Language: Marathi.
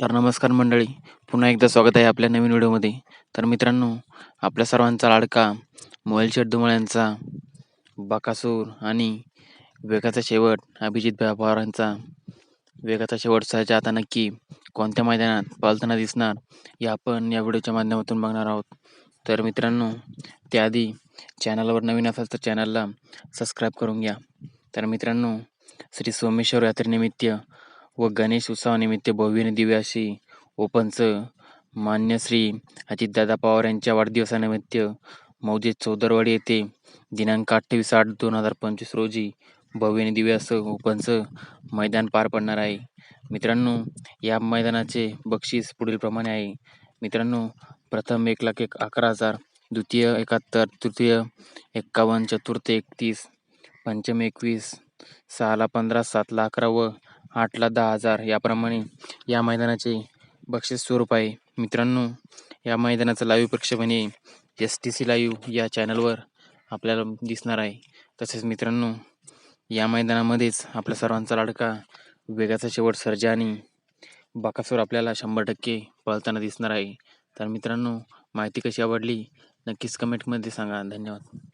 तर नमस्कार मंडळी पुन्हा एकदा स्वागत आहे आपल्या नवीन व्हिडिओमध्ये. तर मित्रांनो आपल्या सर्वांचा लाडका मोबाईल शेठ यांचा बाकासूर आणि वेगाचा शेवट अभिजित पवारांचा. वेगाचा शेवट सहजा आता नक्की कोणत्या मैदानात पालताना दिसणार हे आपण या व्हिडिओच्या माध्यमातून बघणार आहोत. तर मित्रांनो त्याआधी चॅनलवर नवीन असाल तर चॅनलला सबस्क्राईब करून घ्या. तर मित्रांनो श्री सोमेश्वर यात्रेनिमित्त व गणेश उत्सवानिमित्त भव्य दिव्य अशी ओपनच मान्य श्री अजितदादा पवार यांच्या वाढदिवसानिमित्त मौजे चौदरवाडी येथे दिनांक अठ्ठावीस आठ दोन हजार पंचवीस रोजी भव्य दिव्य असं ओपनचं मैदान पार पडणार आहे. मित्रांनो या मैदानाचे बक्षीस पुढीलप्रमाणे आहे. मित्रांनो प्रथम एक लाख एक अकरा हजार द्वितीय एकाहत्तर तृतीय एक्कावन्न चतुर्थ एकतीस पंचम एकवीस सहाला पंधरा सातला अकरा व आठला दहा हजार याप्रमाणे या मैदानाचे बक्षीस स्वरूप आहे. मित्रांनो या मैदानाचं लाईव्ह प्रक्षेपण हे एस टी सी लाईव्ह या चॅनलवर आपल्याला दिसणार आहे. तसेच मित्रांनो या मैदानामध्येच आपल्या सर्वांचा लाडका वेगाचा शेवट सर्जा आणि बाकासूर आपल्याला शंभर टक्के पळताना दिसणार आहे. तर मित्रांनो माहिती कशी आवडली नक्कीच कमेंटमध्ये सांगा. धन्यवाद.